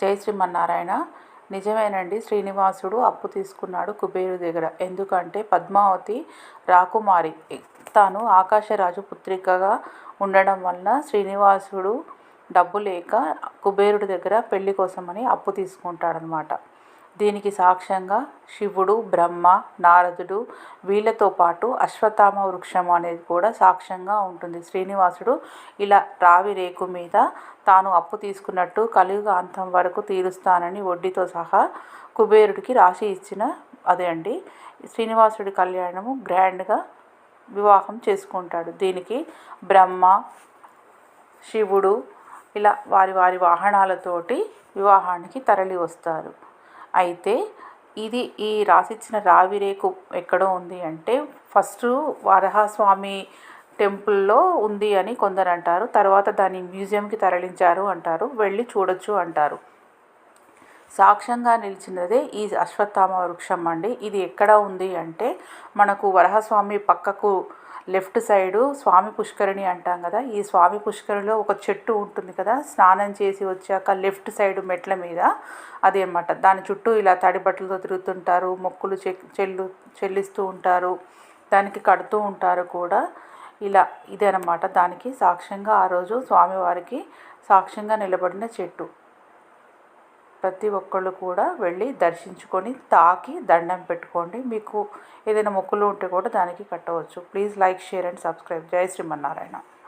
జై శ్రీమన్నారాయణ. నిజమేనండి శ్రీనివాసుడు అప్పు తీసుకున్నాడు కుబేరు దగ్గర. ఎందుకంటే పద్మావతి రాకుమారి తాను ఆకాశరాజు పుత్రికగా ఉండడం వల్ల శ్రీనివాసుడు డబ్బు లేక కుబేరుడి దగ్గర పెళ్ళి కోసమని అప్పు తీసుకుంటాడనమాట దీనికి సాక్ష్యంగా శివుడు బ్రహ్మ నారదుడు వీళ్ళతో పాటు అశ్వత్థామ వృక్షం అనేది కూడా సాక్ష్యంగా ఉంటుంది. శ్రీనివాసుడు ఇలా రావి రేకు మీద తాను అప్పు తీసుకున్నట్టు కలియుగ అంతం వరకు తీరుస్తానని వడ్డీతో సహా కుబేరుడికి రాసి ఇచ్చిన అదే అండి. శ్రీనివాసుడి కళ్యాణము గ్రాండ్గా వివాహం చేసుకుంటాడు. దీనికి బ్రహ్మ శివుడు ఇలా వారి వారి వాహనాలతోటి వివాహానికి తరలి వస్తారు అయితే ఇది ఈ రాసిచ్చిన రావిరేకు ఎక్కడో ఉంది అంటే ఫస్ట్ వరహస్వామి టెంపుల్లో ఉంది అని కొందరు అంటారు. తర్వాత దాన్ని మ్యూజియంకి తరలించారు అంటారు. వెళ్ళి చూడొచ్చు అంటారు. సాక్ష్యంగా నిలిచినదే ఈ అశ్వత్థామ వృక్షం అండి. ఇది ఎక్కడ ఉంది అంటే మనకు వరహస్వామి పక్కకు లెఫ్ట్ సైడు స్వామి పుష్కరిణి అంటాం కదా ఈ స్వామి పుష్కరిణిలో ఒక చెట్టు ఉంటుంది కదా స్నానం చేసి వచ్చాక లెఫ్ట్ సైడ్ మెట్ల మీద అది అనమాట దాని చుట్టూ ఇలా తడి బట్టలతో తిరుగుతుంటారు మొక్కులు చెల్లు చెల్లిస్తూ ఉంటారు దానికి కడుతూ ఉంటారు కూడా. ఇలా ఇదనమాట. దానికి సాక్ష్యంగా ఆ రోజు స్వామివారికి సాక్ష్యంగా నిలబడిన చెట్టు. ప్రతి ఒక్కళ్ళు కూడా వెళ్ళి దర్శించుకొని తాకి దండం పెట్టుకోండి. మీకు ఏదైనా మొక్కులు ఉంటే కూడా దానికి కట్టవచ్చు. Please like share and subscribe జై శ్రీమన్నారాయణ